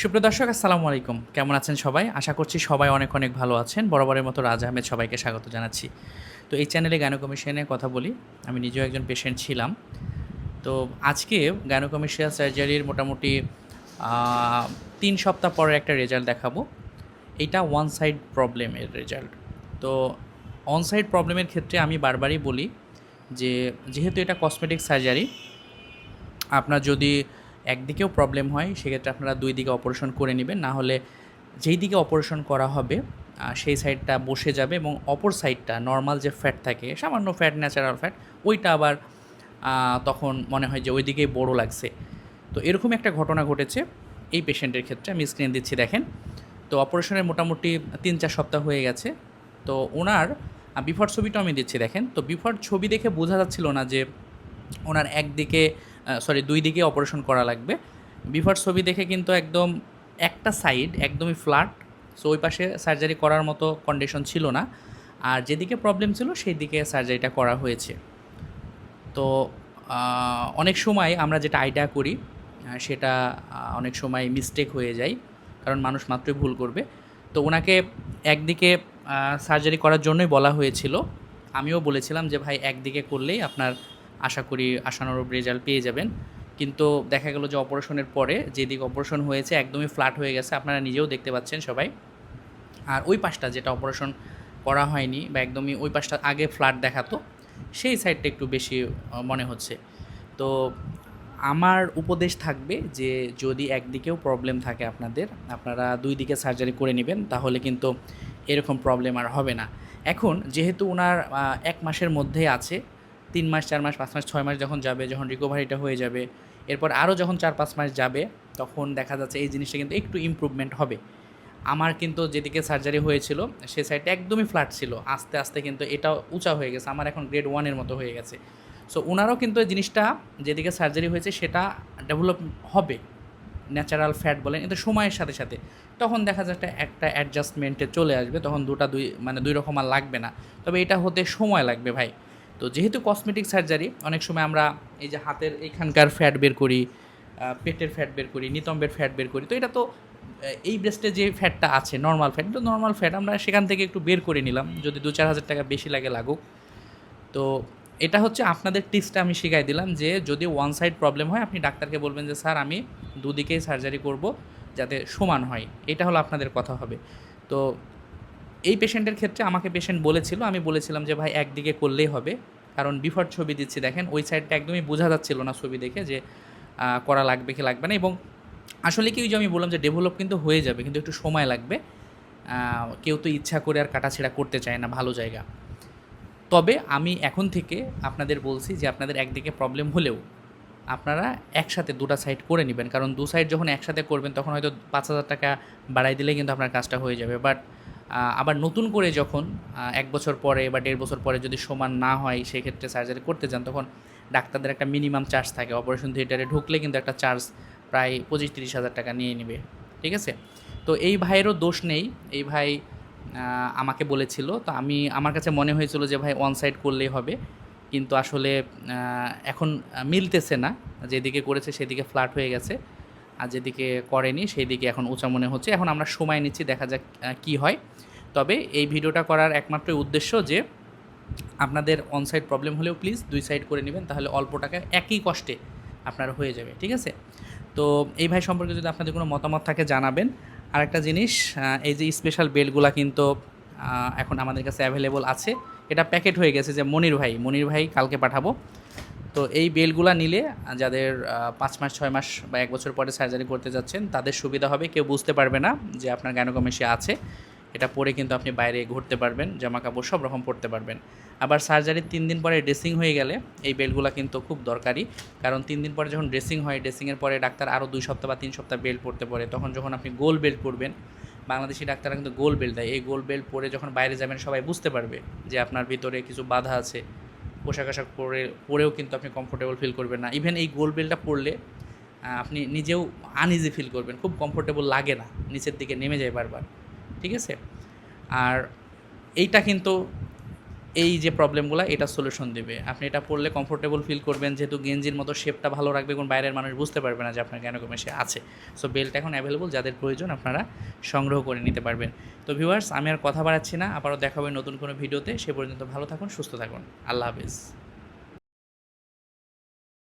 সুপ্রিয় দর্শক, আসসালামু আলাইকুম। কেমন আছেন সবাই? আশা করছি সবাই অনেক অনেক ভালো আছেন। বরাবরের মতো রাজ আহমেদ সবাইকে স্বাগত জানাচ্ছি। তো এই চ্যানেলে গাইনোকমিশনে কথা বলি। আমি নিজেও একজন পেশেন্ট ছিলাম। তো আজকে গাইনোকমিশিয়াল সার্জারির মোটামুটি তিন সপ্তাহ পরে একটা রেজাল্ট দেখাবো। এটা ওয়ান সাইড প্রবলেমের রেজাল্ট তো অন সাইড প্রবলেমের ক্ষেত্রে আমি বারবারই বলি যে, যেহেতু এটা কসমেটিক সার্জারি আপনার যদি একদিকেও প্রবলেম হয়, সেক্ষেত্রে আপনারা দুই দিকে অপারেশন করে নেবেন। না হলে যেই দিকে অপারেশন করা হবে সেই সাইডটা বসে যাবে এবং অপর সাইডটা নর্মাল যে ফ্যাট থাকে, সামান্য ফ্যাট ন্যাচারাল ফ্যাট ওইটা আবার তখন মনে হয় যে ওই দিকেই বড়ো লাগছে। তো এরকম একটা ঘটনা ঘটেছে এই পেশেন্টের ক্ষেত্রে। আমি স্ক্রিন দিচ্ছি, দেখেন। তো অপারেশনের মোটামুটি তিন, চার সপ্তাহ হয়ে গেছে। তো ওনার বিফোর ছবিটা আমি দিচ্ছি, দেখেন। তো বিফোর ছবি দেখে বোঝা যাচ্ছিল না যে ওনার একদিকে সরি দুই দিকে অপারেশন করা লাগবে। বিফোর ছবি দেখে কিন্তু একদম একটা সাইড একদমই ফ্ল্যাট সো ওই পাশে সার্জারি করার মতো কন্ডিশন ছিল না। আর যেদিকে প্রবলেম ছিল সেই দিকে সার্জারিটা করা হয়েছে। তো অনেক সময় আমরা যেটা আইডিয়া করি সেটা অনেক সময় মিস্টেক হয়ে যায়, কারণ মানুষ মাত্রই ভুল করবে। তো ওনাকে একদিকে সার্জারি করার জন্যই বলা হয়েছিল। আমিও বলেছিলাম যে, ভাই, একদিকে করলেই আপনার আশা করি আশানুরূপ রেজাল্ট পেয়ে যাবেন। কিন্তু দেখা গেল যে অপারেশনের পরে যেদিকে অপারেশন হয়েছে একদমই ফ্ল্যাট হয়ে গেছে, আপনারা নিজেও দেখতে পাচ্ছেন সবাই। আর ওই পাশটা যেটা অপারেশন করা হয়নি বা একদমই ওই পাশটা আগে ফ্ল্যাট দেখাতো, সেই সাইডটা একটু বেশি মনে হচ্ছে। তো আমার উপদেশ থাকবে যে যদি একদিকেও প্রবলেম থাকে আপনাদের, আপনারা দুই দিকে সার্জারি করে নেবেন, তাহলে কিন্তু এরকম প্রবলেম আর হবে না। এখন যেহেতু ওনার এক মাসের মধ্যে আছে তিন মাস, চার মাস, পাঁচ মাস, ছয় মাস যখন যাবে, যখন রিকভারিটা হয়ে যাবে, এরপর আরও যখন চার পাঁচ মাস যাবে, তখন দেখা যাচ্ছে এই জিনিসটা কিন্তু একটু ইমপ্রুভমেন্ট হবে। আমার কিন্তু যেদিকে সার্জারি হয়েছিল, সে সাইডটা একদমই ফ্ল্যাট ছিল। আস্তে আস্তে কিন্তু এটা উঁচা হয়ে গেছে। আমার এখন গ্রেড ওয়ানের মতো হয়ে গেছে। সো ওনারও কিন্তু এই জিনিসটা যেদিকে সার্জারি হয়েছে, সেটা ডেভেলপ হবে। ন্যাচারাল ফ্যাট বলেন কিন্তু সময়ের সাথে সাথে। তখন দেখা যাচ্ছে একটা অ্যাডজাস্টমেন্টে চলে আসবে। তখন দুটা, দুই মানে দুই রকম আর লাগবে না। তবে এটা হতে সময় লাগবে ভাই। তো যেহেতু কসমেটিক সার্জারি অনেক সময় আমরা এই যে হাতের এইখানকার ফ্যাট বের করি পেটের ফ্যাট বের করি, নিতম্বের ফ্যাট বের করি, তো এটা তো এই ব্রেস্টে যে ফ্যাটটা আছে নর্মাল ফ্যাট তো নর্মাল ফ্যাট আমরা সেখান থেকে একটু বের করে নিলাম, যদি দু চার হাজার টাকা বেশি লাগে লাগুক। তো এটা হচ্ছে আপনাদের টিপসটা আমি শিখাই দিলাম যে যদি ওয়ান সাইড প্রবলেম হয়, আপনি ডাক্তারকে বলবেন যে, স্যার, আমি দুদিকেই সার্জারি করব যাতে সমান হয়। এটা হলো আপনাদের কথা হবে। তো এই পেশেন্টের ক্ষেত্রে আমাকে পেশেন্ট বলেছিল, আমি বলেছিলাম যে, ভাই, একদিকে করলেই হবে। কারণ বিফোর ছবি দিচ্ছি, দেখেন, ওই সাইডটা একদমই বোঝা যাচ্ছিল না ছবি দেখে যে করা লাগবে কি লাগবে না এবং আসলে কি ওই যে আমি বললাম যে ডেভেলপ কিন্তু হয়ে যাবে, কিন্তু একটু সময় লাগবে। কেউ তো ইচ্ছা করে আর কাটাছেড়া করতে চায় না, ভালো জায়গা। তবে আমি এখন থেকে আপনাদের বলছি যে, আপনাদের একদিকে প্রবলেম হলেও আপনারা একসাথে দুটা সাইড করে নেবেন। কারণ দু সাইড যখন একসাথে করবেন, তখন হয়তো পাঁচ হাজার টাকা বাড়াই দিলে কিন্তু আপনার কাজটা হয়ে যাবে। বাট আবার নতুন করে যখন এক বছর পরে বা দেড় বছর পরে যদি সমান না হয়, সেক্ষেত্রে সার্জারি করতে যান, তখন ডাক্তারদের একটা মিনিমাম চার্জ থাকে। অপারেশন থিয়েটারে ঢুকলে কিন্তু একটা চার্জ প্রায় পঁচিশ তিরিশ হাজার টাকা নিয়ে নেবে। ঠিক আছে? তো এই ভাইয়েরও দোষ নেই। এই ভাই আমাকে বলেছিল। তো আমি, আমার কাছে মনে হয়েছিল যে, ভাই ওয়ান সাইড করলেই হবে। কিন্তু আসলে এখন মিলতেছে না। যেদিকে করেছে, সেদিকে ফ্ল্যাট হয়ে গেছে। আর যেদিকে করেনি সেই দিকে এখন উঁচা মনে হচ্ছে। এখন আমরা সময় নিচ্ছি, দেখা যাক কি হয়। তবে এই ভিডিওটা করার একমাত্র উদ্দেশ্য যে আপনাদের অন সাইড প্রবলেম হলেও প্লিজ দুই সাইড করে নেবেন, তাহলে অল্প টাকায় একই কষ্টে আপনার হয়ে যাবে, ঠিক আছে? তো এই ভাই সম্পর্কে যদি আপনাদের কোনো মতামত থাকে, জানাবেন। আর একটা জিনিস এই যে স্পেশাল বেলগুলা কিন্তু এখন আমাদের কাছে অ্যাভেলেবল আছে। এটা প্যাকেট হয়ে গেছে যে মনির ভাই মনির ভাই কালকে পাঠাবো। তো এই বেলগুলা নিলে যাদের পাঁচ মাস, ছয় মাস বা এক বছর পরে সার্জারি করতে যাচ্ছেন, তাদের সুবিধা হবে। কেউ বুঝতে পারবে না যে আপনার গ্যানোকমেশিয়া আছে। এটা পরে কিন্তু আপনি বাইরে ঘুরতে পারবেন জামা কাপড় সব রকম পরতে পারবেন। আবার সার্জারির তিন দিন পরে ড্রেসিং হয়ে গেলে এই বেল্টগুলো কিন্তু খুব দরকারি। কারণ তিন দিন পরে যখন ড্রেসিং হয় ড্রেসিংয়ের পরে ডাক্তার আরও দুই সপ্তাহ বা তিন সপ্তাহ বেল্ট পরতে পারে। তখন যখন আপনি গোল বেল্ট পরবেন, বাংলাদেশি ডাক্তাররা কিন্তু গোল বেল্ট দেয়। এই গোল বেল্ট পরে যখন বাইরে যাবেন, সবাই বুঝতে পারবে যে আপনার ভিতরে কিছু বাধা আছে। পোশাক আশাক পরে, পরেও কিন্তু আপনি কমফোর্টেবল ফিল করবেন না। ইভেন এই গোল বেল্টটা পরলে আপনি নিজেও আনইজি ফিল করবেন। খুব কমফোর্টেবল লাগে না। নিচের দিকে নেমে যায় বারবার। ঠিক আছে? আর এইটা কিন্তু এই যে প্রবলেমগুলো এটা সলিউশন দেবে। আপনি এটা পড়লে কমফোর্টেবল ফিল করবেন, যেহেতু গেঞ্জির মতো শেপটা ভালো রাখবে, কোন বাইরের মানুষ বুঝতে পারবে না যে আপনার কেন কমেশে আছে। সো বেল্ট এখন অ্যাভেলেবল যাদের প্রয়োজন আপনারা সংগ্রহ করে নিতে পারবেন। তো ভিউয়ার্স আমি আর কথা বাড়াচ্ছি না, আবারও দেখা হবে নতুন কোনো ভিডিওতে সে পর্যন্ত ভালো থাকুন, সুস্থ থাকুন। আল্লাহ হাফিজ।